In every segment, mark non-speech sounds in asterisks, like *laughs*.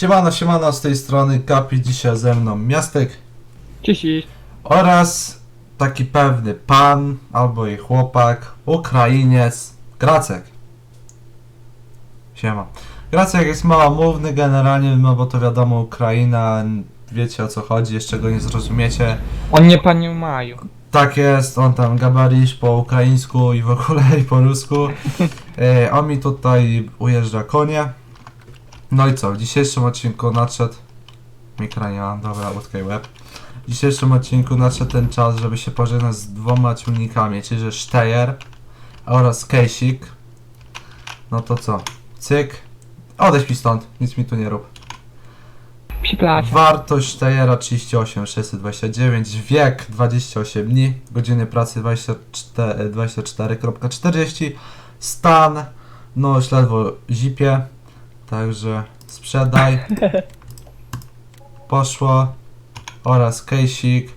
Siemano, siemano, z tej strony Kapi, dzisiaj ze mną Miastek Cześć. oraz taki pewny pan albo i chłopak, Ukrainiec, Gracek. Siema. Gracek jest małomówny generalnie, no bo to wiadomo Ukraina, wiecie o co chodzi, jeszcze go nie zrozumiecie. On nie panią Maju. Tak jest, on tam gabarisz po ukraińsku i w ogóle i po rusku. *laughs* E, on mi tutaj ujeżdża konie. No i co, w dzisiejszym odcinku nadszedł... Mikrania, dobra, utkaj łeb. W dzisiejszym odcinku nadszedł ten czas, żeby się pożegnać z dwoma ciągnikami, czyli że Steyer oraz Kejsik. No to co, cyk. Odejdź mi stąd, nic mi tu nie rób. Przepraszam. Wartość Steyera 38 629, wiek 28 dni, godziny pracy 24 24,40, stan no już ledwo zipie, także sprzedaj, poszło oraz kejsik,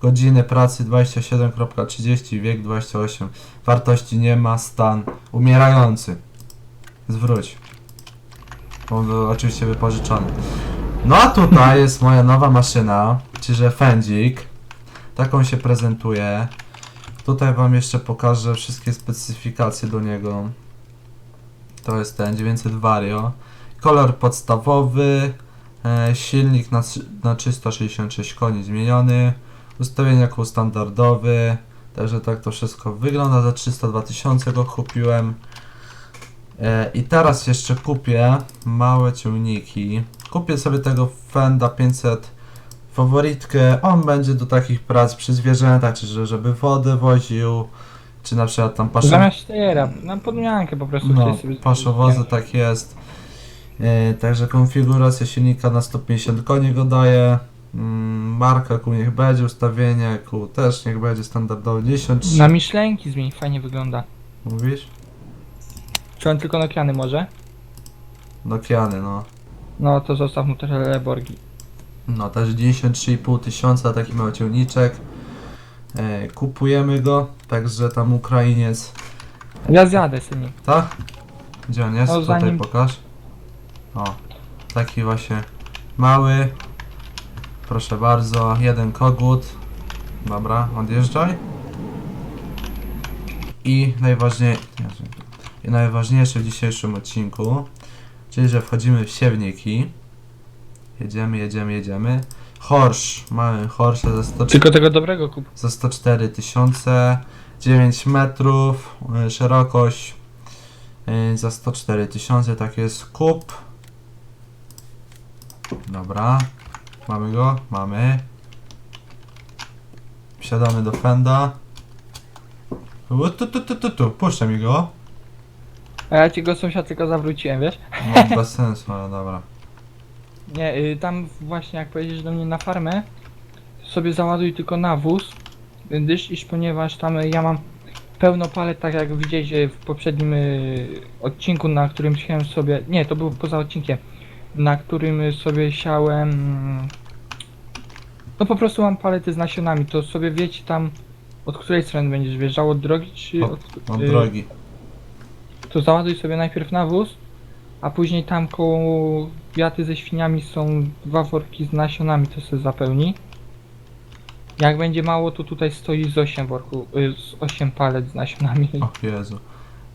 godziny pracy 27,30, wiek 28, wartości nie ma, stan umierający, zwróć, bo był oczywiście wypożyczony. No a tutaj *laughs* jest moja nowa maszyna, czyli Fendzik. Taką się prezentuje. Tutaj wam jeszcze pokażę wszystkie specyfikacje do niego. To jest ten 900 Vario. Kolor podstawowy, e, silnik na, na 366 koni zmieniony, ustawienia kół standardowy. Także tak to wszystko wygląda. Za 302 tysiące go kupiłem. E, I teraz jeszcze kupię małe ciągniki. Kupię sobie tego Fenda 500 faworytkę. On będzie do takich prac przy zwierzętach, czy że- żeby wodę woził, czy na przykład tam paszow... Zamiast na podmiankę po prostu no, paszowozy tak jest. E, także konfiguracja silnika na 150 koni go daje. Marka kół niech będzie, ustawienie kół też niech będzie standardowo 10. Na Miszlenki zmień, fajnie wygląda. Mówisz? Czy on tylko Nokiany może? Nokiany, no. No to zostaw mu też Leborgi. No, też 93,5 tysiąca, taki mały ciągniczek. E, kupujemy go, także tam Ukrainiec. Ja zjadę sobie. Tak? Gdzie on jest? No, Tutaj zanim- pokaż. O, taki właśnie mały. Proszę bardzo, jeden kogut. Dobra, odjeżdżaj. I najważniejsze, i najważniejsze w dzisiejszym odcinku, czyli że wchodzimy w siewniki. Jedziemy, jedziemy, jedziemy. Horsz, mamy Horsze za 100 Tylko tego dobrego kup. za 104 tysiące, 9 metrów, y, szerokość y, za 104 tysiące, tak jest kup. Dobra, mamy go, mamy. Wsiadamy do Fenda. U, Tu, tu, tu, tu, tu, puszczę mi go. A ja ci go sąsiad tylko zawróciłem, wiesz? No, *laughs* bez sensu, ale dobra. Nie, y, tam właśnie jak pojedziesz do mnie na farmę, sobie załaduj tylko nawóz, gdyż iż ponieważ tam y, ja mam pełno palet, tak jak widzieliście w poprzednim y, odcinku, na którym siałem sobie, nie, to było poza odcinkiem, na którym sobie siałem, no po prostu mam palety z nasionami, to sobie wiecie tam, od której strony będziesz wjeżdżał, od drogi czy od, Od y, drogi. to załaduj sobie najpierw nawóz, a później tam koło wiaty ze świniami są dwa worki z nasionami, to sobie zapełni. Jak będzie mało, to tutaj stoi z 8 worków, y, z 8 palet z nasionami. O Jezu.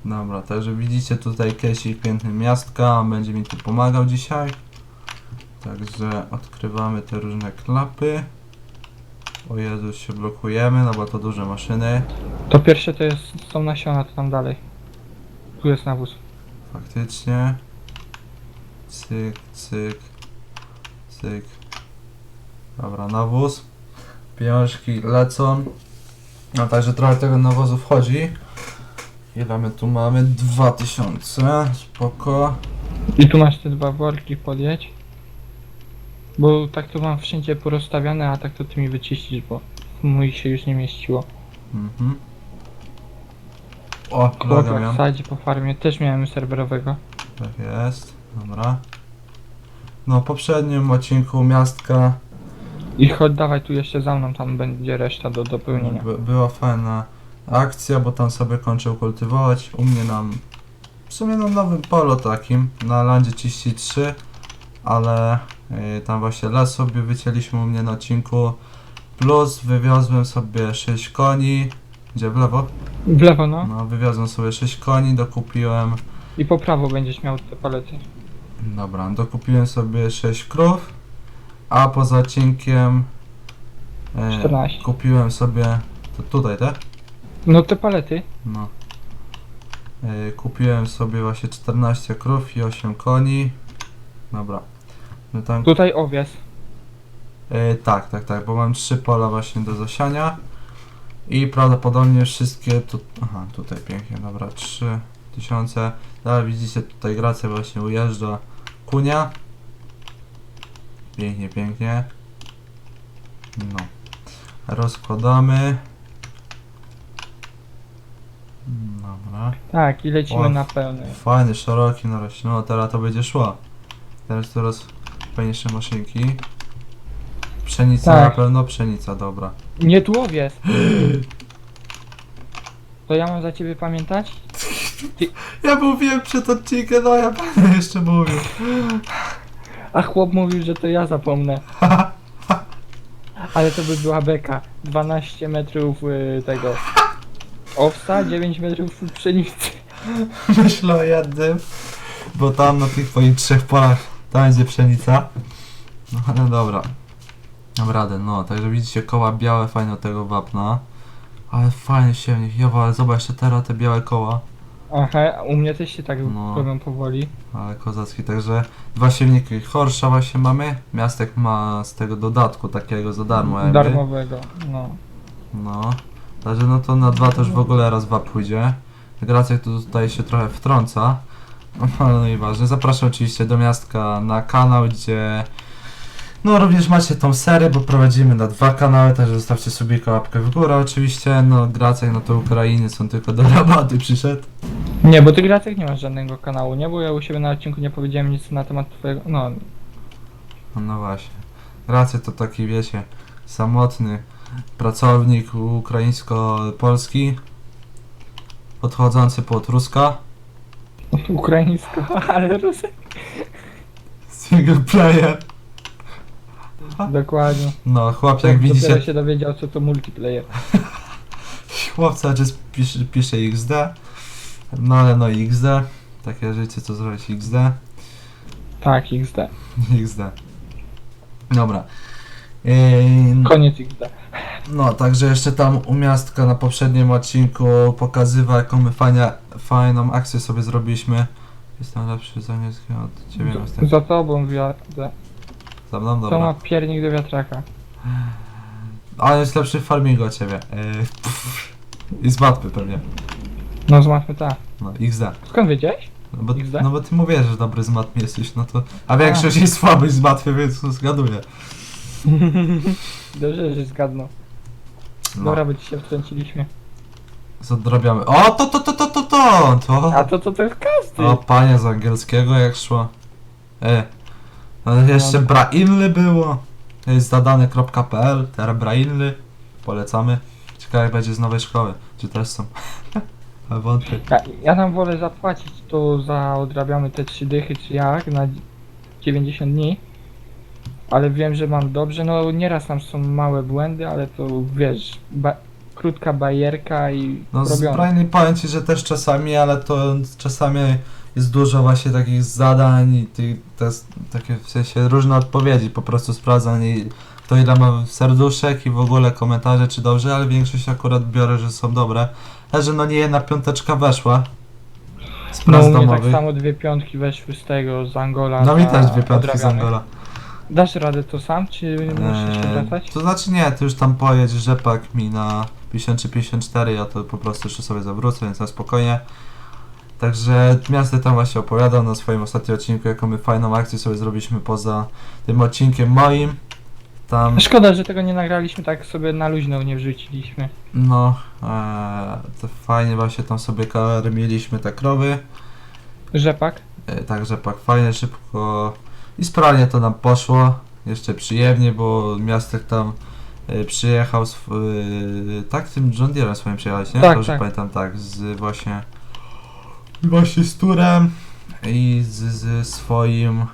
Dobra, także widzicie tutaj Kesik piękny miastka, będzie mi tu pomagał dzisiaj. Także odkrywamy te różne klapy. O Jezu, się blokujemy, no bo to duże maszyny. To pierwsze to jest, są nasiona, to tam dalej. Tu jest nawóz. Faktycznie. Cyk, cyk, cyk. Dobra, nawóz. Pieniążki lecą. No także trochę tego nawozu wchodzi. Ile my tu mamy? 2000. Spoko. I tu masz te dwa worki, podjedź. Bo tak to mam wszędzie porozstawiane, a tak to ty mi wyczyścisz, bo mój się już nie mieściło. Mhm. O, Chłop logo jak miałem. sadzi po farmie, też miałem serwerowego. Tak jest. Dobra. No, w poprzednim odcinku miastka I chodź dawaj tu jeszcze za mną, tam będzie reszta do dopełnienia. by, była fajna akcja, bo tam sobie kończył kultywować. U mnie nam, w sumie na nowym polu takim, na landzie 33, ale y, tam właśnie las sobie wycięliśmy u mnie na odcinku. Plus wywiozłem sobie 6 koni. Gdzie w lewo? W lewo, no. No, wywiozłem sobie 6 koni, dokupiłem. I po prawo będziesz miał te palety. Dobra, dokupiłem sobie 6 krów, a poza odcinkiem e, 14. kupiłem sobie. To tutaj, tak? No te palety. No. E, kupiłem sobie właśnie 14 krów i 8 koni. Dobra. No tam, Tutaj owiec. e, tak, tak, tak, bo mam 3 pola właśnie do zasiania. I prawdopodobnie wszystkie tu. Aha, tutaj pięknie, dobra, 3000. Dalej widzicie tutaj Gracja właśnie ujeżdża. Kunia. Pięknie, pięknie. No. Rozkładamy. Dobra. Tak, i lecimy O. na pełnej. Fajny, szeroki narośnie. No teraz to będzie szło. Teraz teraz fajniejsze maszynki. Pszenica Tak. na pewno, pszenica, dobra. Nie tu owiec. To ja mam za ciebie pamiętać? *laughs* Ja mówiłem przed odcinkiem, no ja będę jeszcze mówił. A chłop mówił, że to ja zapomnę. *laughs* Ale to by była beka. 12 metrów y, tego owsa, 9 metrów pszenicy. *laughs* Myślę o jednym, bo tam na tych twoich trzech polach tam będzie pszenica. No ale dobra. Mam radę, no, także widzicie koła białe, fajne od tego wapna. Ale fajny siewnik, jowa, ale zobacz jeszcze teraz te białe koła. Aha, u mnie też się tak No. robią powoli. Ale kozacki, także dwa siewniki Horsza właśnie mamy. Miastek ma z tego dodatku takiego za darmo jakby. Darmowego, no. No. Także no to na dwa to już w ogóle raz dwa pójdzie. Gracek tu tutaj się trochę wtrąca. No, *laughs* ale no i ważne. Zapraszam oczywiście do miastka na kanał, gdzie no również macie tą serię, bo prowadzimy na dwa kanały, także zostawcie sobie łapkę w górę oczywiście. No Gracek no to Ukrainy są tylko do rabaty przyszedł. Nie, bo ty Gracek nie masz żadnego kanału, nie? Bo ja u siebie na odcinku nie powiedziałem nic na temat twojego, no. No, no właśnie. Gracek to taki wiecie, samotny pracownik ukraińsko-polski. Podchodzący pod Ruska. Ukraińsko, *laughs* ale Rusek. Single player. Dokładnie. No, chłop, jak dopiero widzicie, się dowiedział, co to multiplayer. *laughs* chłop cały czas pisze, pisze XD. No ale no XD. Takie życie, co zrobić XD. Tak, XD. XD. Dobra. Koniec XD. no, także jeszcze tam u miastka na poprzednim odcinku pokazywał, jaką my fajnie, fajną akcję sobie zrobiliśmy. Jestem lepszy z angielskiego od ciebie. Miastek. Za tobą wiadę. Za mną, To dobra. ma piernik do wiatraka. Ale jest lepszy w farmingu od ciebie. Ej, I z matmy pewnie. No zmatmy tak. No, XD. Skąd wiedziałeś? No bo, XD? no bo ty mówisz, że dobry z matmy jesteś, no to... A większość jest słaby z więc to zgaduję. *laughs* Dobrze, że zgadnął. No, Dobra, bo ci się wtrąciliśmy. zadrabiamy. O, to, to, to, to, to, to! to. A to co to jest kasty? O, panie z angielskiego jak szło. E. No, jeszcze No. Brainly było. Jest zadane.pl, teraz Brainly. Polecamy. Ciekawe jak będzie z nowej szkoły. Czy też są? *laughs* A wątpię. Ja, ja tam wolę zapłacić, to za odrabiamy te trzy dychy czy jak na 90 dni. Ale wiem, że mam dobrze. No nieraz tam są małe błędy, ale to wiesz, ba krótka bajerka i No robione. Brainly powiem ci, że też czasami, ale to czasami jest dużo właśnie takich zadań i tych, jest takie w sensie różne odpowiedzi, po prostu sprawdzam i to ile ma serduszek i w ogóle komentarze czy dobrze, ale większość akurat biorę, że są dobre. Ale że no nie jedna piąteczka weszła z No prac u mnie tak domowych. samo dwie piątki weszły z tego, z Angola. No mi też dwie piątki z. Angola. Dasz radę to sam, czy musisz się Eee, wracać? to znaczy nie, ty już tam pojedź rzepak mi na 53-54, ja to po prostu jeszcze sobie zawrócę, więc na spokojnie. Także miasto tam właśnie opowiadał na swoim ostatnim odcinku, jaką my fajną akcję sobie zrobiliśmy poza tym odcinkiem moim. Tam, Szkoda, że tego nie nagraliśmy, tak sobie na luźno nie wrzuciliśmy. no, eee, to fajnie właśnie tam sobie karmiliśmy te krowy. Rzepak? E, Także pak fajnie, szybko i sprawnie to nam poszło. Jeszcze przyjemnie, bo miastek tam e, przyjechał, sw- e, tak tym John Deere'em swoim przyjechałeś, nie? Tak, Dobrze tak. pamiętam, tak, z właśnie właśnie z turem i z, z swoim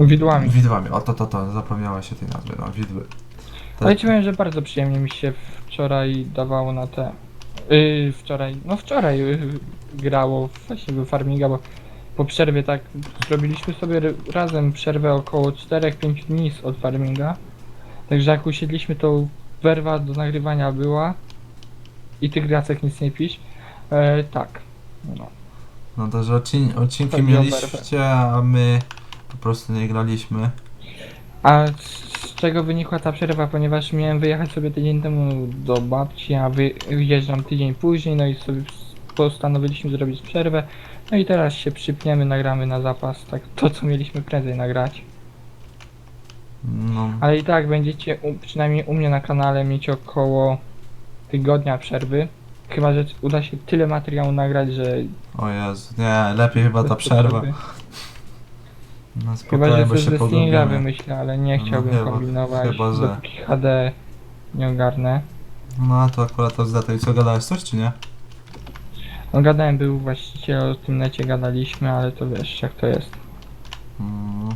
Widłami. Widłami, o to, to, to, zapomniała się tej nazwy, no, widły. Tak. Ale ci powiem, że bardzo przyjemnie mi się wczoraj dawało na te. Yy, wczoraj, no wczoraj yy, grało właśnie w farminga, bo po przerwie tak zrobiliśmy sobie razem przerwę około 4-5 dni od farminga. Także jak usiedliśmy, to werwa do nagrywania była i tych gracek nic nie pisz. E, tak. No. No to, że odcin odcinki mieliście, a my po prostu nie graliśmy. A z czego wynikła ta przerwa, ponieważ miałem wyjechać sobie tydzień temu do babci, a wy, wyjeżdżam tydzień później, no i sobie postanowiliśmy zrobić przerwę. No i teraz się przypniemy, nagramy na zapas, tak to co mieliśmy prędzej nagrać. No, Ale i tak będziecie, u, przynajmniej u mnie na kanale, mieć około tygodnia przerwy. Chyba, że uda się tyle materiału nagrać, że... o Jezu, nie, lepiej chyba ta przerwa. *laughs* No Chyba, że coś ze Stinga wymyślę, ale nie No chciałbym chyba- kombinować, chyba, że- dopóki HD nie ogarnę. No to akurat to zda tej co gadałeś coś, czy nie? No gadałem, był właściciel, o tym necie gadaliśmy, ale to wiesz jak to jest. Mm.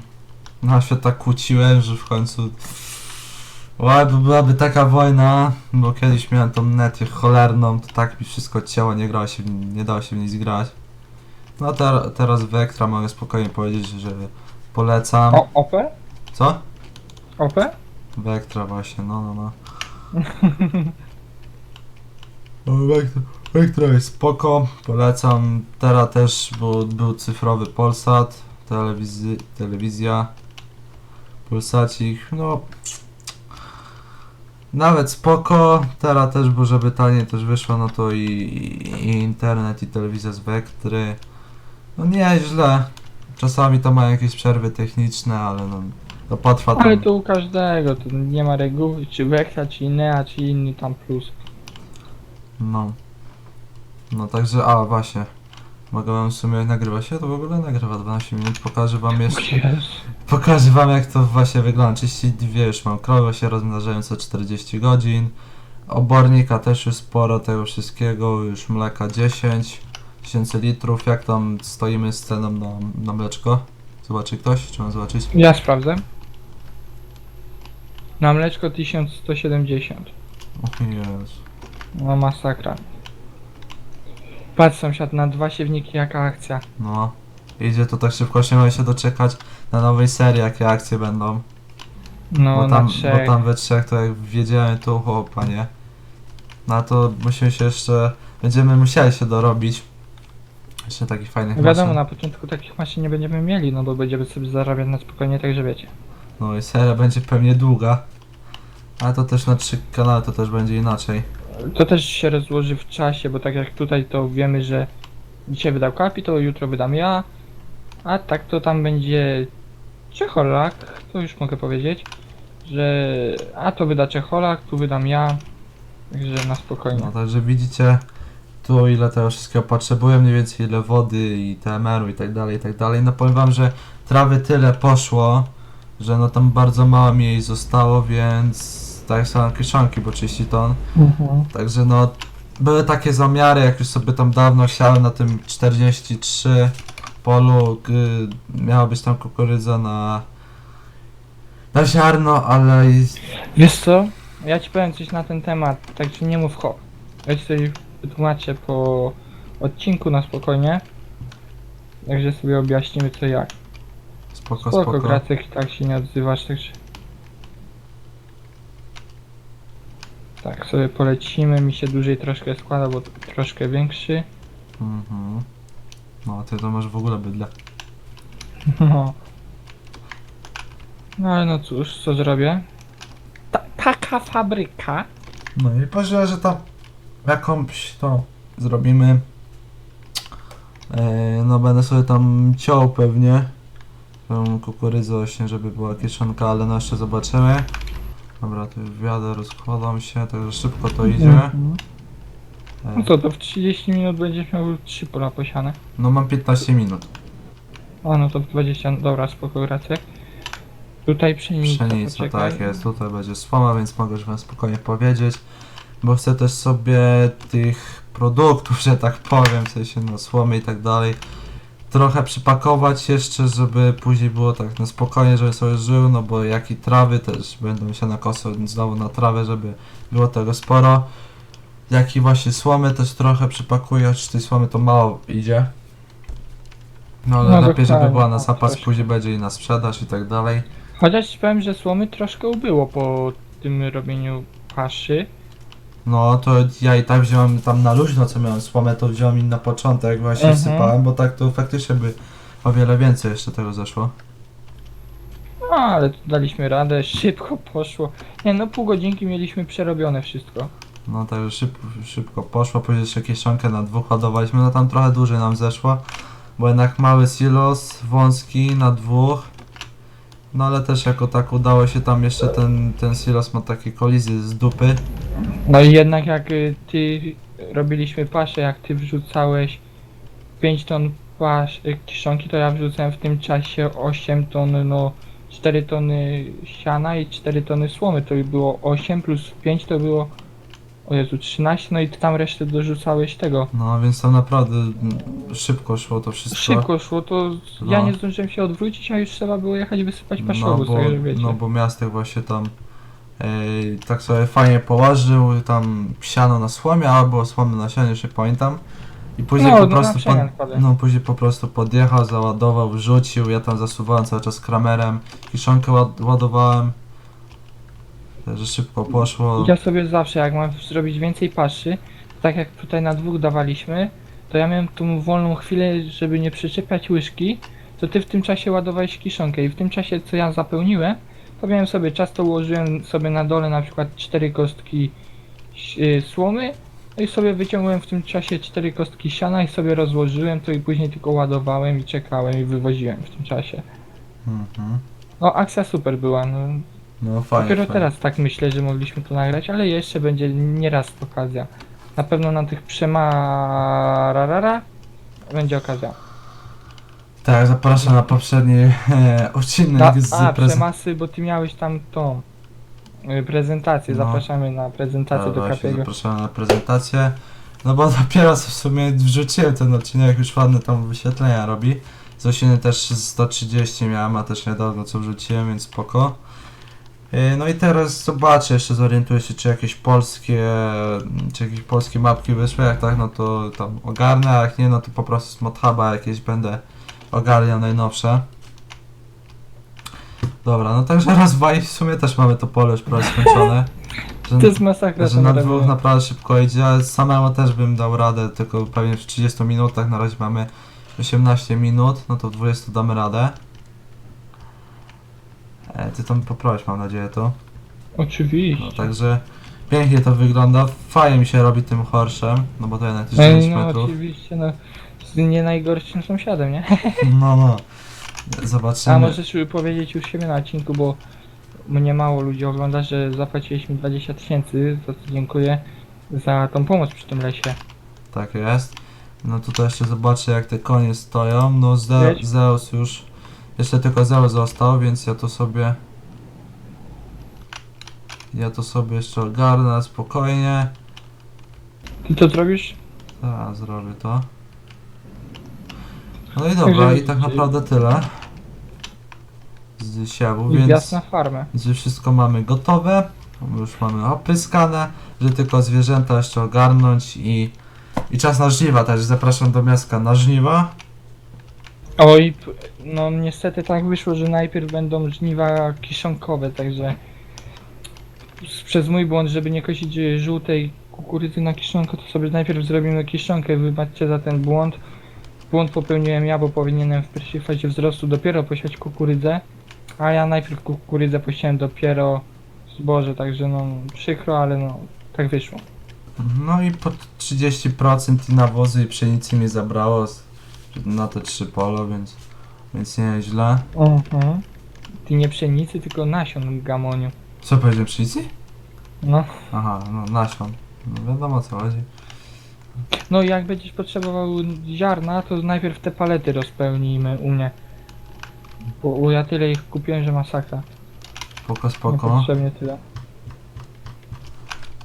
No się tak kłóciłem, że w końcu... Bo byłaby taka wojna, bo kiedyś miałem tą netię cholerną, to tak mi wszystko ciało, nie grało się, w- nie dało się w nic grać. No ter teraz Vectra mogę spokojnie powiedzieć, że polecam. O, OP? Co? OP? Vectra właśnie, no no no. *laughs* O, Vectra, Vectra jest spoko, polecam. Teraz też, bo był cyfrowy Polsat, telewizy, telewizja, Polsacik, no... Nawet spoko, teraz też, bo żeby taniej też wyszło, no to i, i internet, i telewizja z Vectry. No nieźle. Czasami to mają jakieś przerwy techniczne, ale no... To potrwa tam... Ale to u każdego, to nie ma reguły, czy Wekta, czy Inea, czy inny tam plus. No. No także, a właśnie. Mogę wam w sumie nagrywa się? To w ogóle nagrywa 12 minut. Pokażę wam jeszcze. Pokażę wam jak to właśnie wygląda. 32 już mam krowy się rozmnażają co 40 godzin. Obornika też już sporo tego wszystkiego. Już mleka 10 tysięcy litrów. Jak tam stoimy z ceną na, na mleczko? Zobaczy ktoś? Czy mam zobaczyć? Ja sprawdzę. Na mleczko 1170. O Jezu. No masakra. Patrz sąsiad, na dwa siewniki jaka akcja. No. Idzie to tak szybko, nie mogę się doczekać na nowej serii, jakie akcje będą. No bo, na tam, trzech. bo tam we trzech to jak wiedziałem to chłopa, nie? No to musimy się jeszcze, będziemy musieli się dorobić. Jeszcze takich fajnych Wiadomo, maszyn. na początku takich maszyn nie będziemy mieli, no bo będziemy sobie zarabiać na spokojnie, także wiecie. No i seria będzie pewnie długa. Ale to też na trzy kanały to też będzie inaczej. To też się rozłoży w czasie, bo tak jak tutaj to wiemy, że dzisiaj wydał Kapi, to jutro wydam ja, a tak to tam będzie Czecholak, to już mogę powiedzieć, że a to wyda Czecholak, tu wydam ja, także na spokojnie. No także widzicie tu ile tego wszystkiego potrzebuję, mniej więcej ile wody i TMR-u i tak dalej, i tak dalej. No powiem wam, że trawy tyle poszło, że no tam bardzo mało mi jej zostało, więc tak są kieszonki, bo 30 ton. Mhm. Także no, były takie zamiary, jak już sobie tam dawno siałem na tym 43 polu, g, miała być tam kukurydza na, na ziarno, ale i- Wiesz co, ja ci powiem coś na ten temat, także nie mów ho. Ja ci coś wytłumaczę po odcinku na spokojnie, także sobie objaśnimy co jak. spoko, Spoko, spoko. Gracek, tak się nie odzywasz, także... Tak, sobie polecimy, mi się dłużej troszkę składa, bo troszkę większy. Mhm. No, ty to masz w ogóle bydle. *laughs* No. No ale no cóż, co zrobię? Ta, taka fabryka. No i powiedziałem, że tam jakąś to zrobimy. E, no będę sobie tam ciął pewnie. Tą kukurydzę właśnie, żeby była kieszonka, ale no jeszcze zobaczymy. Dobra, tu już wjadę, rozkładam się, także szybko to idzie. Mhm. No co, to w 30 minut będziesz miał 3 pola posiane. no mam 15 minut. A no to w 20, dobra, spoko, Gracek. Tutaj pszenica, Pszenica, poczekaj. tak jest, tutaj będzie słoma, więc mogę już wam spokojnie powiedzieć. Bo chcę też sobie tych produktów, że tak powiem, w sensie no słomy i tak dalej, trochę przypakować jeszcze, żeby później było tak na spokojnie, żeby sobie żył, no bo jak i trawy też będą się na kosę znowu na trawę, żeby było tego sporo. Jak i właśnie słomy też trochę przypakuję, chociaż tej słomy to mało idzie. No ale No lepiej, żeby dokładnie, była na no, zapas, później będzie i na sprzedaż i tak dalej. Chociaż ci powiem, że słomy troszkę ubyło po tym robieniu paszy. No to ja i tak wziąłem tam na luźno, co miałem słomę, to wziąłem im na początek, właśnie Mhm. wsypałem, bo tak to faktycznie by o wiele więcej jeszcze tego zeszło. No ale tu daliśmy radę, szybko poszło. Nie no, pół godzinki mieliśmy przerobione wszystko. No także szyb, szybko poszło, później jeszcze kieszonkę na dwóch ładowaliśmy, no tam trochę dłużej nam zeszło, bo jednak mały silos, wąski na dwóch, no ale też jako tak udało się tam jeszcze ten, ten silos ma takie kolizje z dupy, No i jednak jak y, ty robiliśmy paszę, jak ty wrzucałeś 5 ton pasz, y, kiszonki, to ja wrzucałem w tym czasie 8 ton, no 4 tony siana i 4 tony słomy, to było 8 plus 5 to było o Jezu, 13, no i ty tam resztę dorzucałeś tego. no więc tam naprawdę mm, szybko szło to wszystko. Szybko szło, to ja No. nie zdążyłem się odwrócić, a już trzeba było jechać wysypać No paszowóz, bo, wiecie. no bo miastek właśnie tam ej, tak sobie fajnie położył, tam siano na słomie, albo słomy na sianie, już nie pamiętam. I później No, po no, na prostu przemian kładę. no później po prostu podjechał, załadował, wrzucił, ja tam zasuwałem cały czas kramerem, kiszonkę ład, ładowałem. Także szybko poszło. Ja sobie zawsze, jak mam zrobić więcej paszy, tak jak tutaj na dwóch dawaliśmy, to ja miałem tą wolną chwilę, żeby nie przyczepiać łyżki, to ty w tym czasie ładowałeś kiszonkę i w tym czasie, co ja zapełniłem, to miałem sobie czas, to ułożyłem sobie na dole na przykład cztery kostki yy, słomy, no i sobie wyciągłem w tym czasie cztery kostki siana i sobie rozłożyłem to i później tylko ładowałem i czekałem i wywoziłem w tym czasie. Mhm. No akcja super była, no No fajnie. Dopiero fajnie. teraz tak myślę, że mogliśmy to nagrać, ale jeszcze będzie nieraz okazja. Na pewno na tych przemararara będzie okazja. Tak, zapraszam na poprzedni e, odcinek z a, przemasy, bo ty miałeś tam tą y, prezentację. No. Zapraszamy na prezentację Tak, do Kapiego. zapraszam na prezentację. No bo *laughs* dopiero w sumie wrzuciłem ten odcinek, już ładne tam wyświetlenia robi. Z też 130 miałem, a też niedawno co wrzuciłem, więc spoko. Yy, No i teraz zobaczę, jeszcze zorientuję się, czy jakieś polskie, czy jakieś polskie mapki wyszły, jak tak, no to tam ogarnę, a jak nie, no to po prostu z Modhuba jakieś będę ogarniał najnowsze. Dobra, no także *laughs* rozwaj, w sumie też mamy to pole już prawie skończone. *laughs* Że- To jest masakra. że na naprawdę. dwóch naprawdę szybko idzie, ale samemu też bym dał radę, tylko pewnie w 30 minutach, na razie mamy 18 minut, no to w 20 damy radę. E, ty tam poprawisz mam nadzieję to. Oczywiście. No także pięknie to wygląda, fajnie mi się robi tym horszem, no bo to jednak jest 9 Ej, no metrów. oczywiście, no. Z nie najgorszym sąsiadem, nie? *laughs* No no. A Zobaczymy. możesz powiedzieć już siebie na odcinku, bo mnie mało ludzi ogląda, że zapłaciłeś mi 20 tysięcy, za co dziękuję za tą pomoc przy tym lesie. Tak jest. No tutaj jeszcze zobaczę jak te konie stoją. No Ze. Zeus już. Jeszcze tylko Zeus został, więc ja to sobie. Ja to sobie jeszcze ogarnę spokojnie. Ty to zrobisz? Tak, zrobię to. No i dobra, i tak naprawdę tyle. Z siewu, I więc. na farmę. Więc wszystko mamy gotowe. Już mamy opryskane, że tylko zwierzęta jeszcze ogarnąć i, i czas na żniwa, także zapraszam do miasta na żniwa. Oj, no niestety tak wyszło, że najpierw będą żniwa kiszonkowe, także przez mój błąd, żeby nie kosić y, żółtej kukurydzy na kiszonko, to sobie najpierw zrobimy kiszonkę, wybaczcie za ten błąd. Błąd popełniłem ja, bo powinienem w pierwszej fazie wzrostu dopiero posiać kukurydzę, a ja najpierw kukurydzę posiałem dopiero zboże, także no przykro, ale no tak wyszło. No i po 30% i nawozy i pszenicy mi zabrało na te trzy pola, więc, więc nieźle. Mhm. Ty nie pszenicy, tylko nasion gamoniu. Co powiedziałem, pszenicy? No. Aha, no nasion. No wiadomo o co chodzi. No jak będziesz potrzebował ziarna, to najpierw te palety rozpełnijmy u mnie. Bo bo ja tyle ich kupiłem, że masakra. Spoko, spoko. Niepotrzebnie tyle.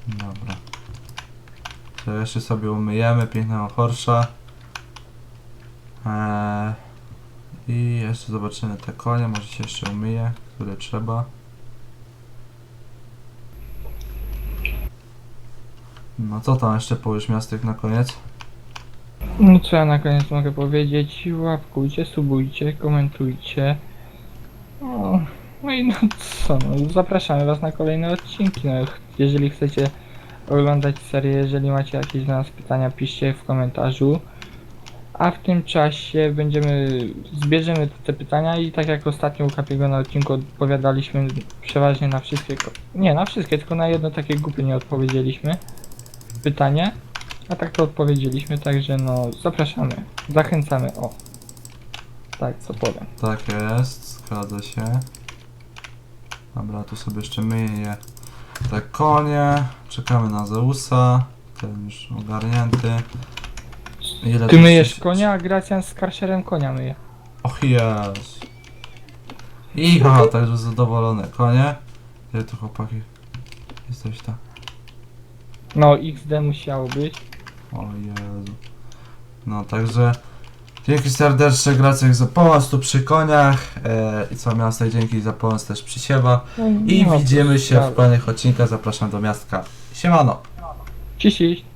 Dobra. To jeszcze sobie umyjemy pięknego horsza. Eee, I jeszcze zobaczymy te konie, może się jeszcze umyję, które trzeba. No co tam jeszcze powiesz miastek na koniec? No co ja na koniec mogę powiedzieć? Łapkujcie, subujcie, komentujcie. No, no i no co, no, zapraszamy was na kolejne odcinki. No, jeżeli chcecie oglądać serię, jeżeli macie jakieś do nas pytania, piszcie w komentarzu. A w tym czasie będziemy, zbierzemy te pytania i tak jak ostatnio u Kapiego na odcinku odpowiadaliśmy przeważnie na wszystkie, nie na wszystkie, tylko na jedno takie głupie nie odpowiedzieliśmy pytanie. A tak to odpowiedzieliśmy, także no zapraszamy, zachęcamy, o. Tak, co powiem. Tak jest, zgadza się. Dobra, tu sobie jeszcze myję te konie. Czekamy na Zeusa. Ten już ogarnięty. Ile Ty myjesz konia, a Gracjan z karszerem konia myje. Och jest. Iha, także zadowolone konie. Gdzie tu chłopaki? Jesteś tam. No XD musiało być. O Jezu. No także dzięki serdeczne Gracek za pomoc tu przy koniach e, i co miasto dzięki za pomoc też przy siewa i No, widzimy się w kolejnych odcinkach zapraszam do miastka siemano cześć.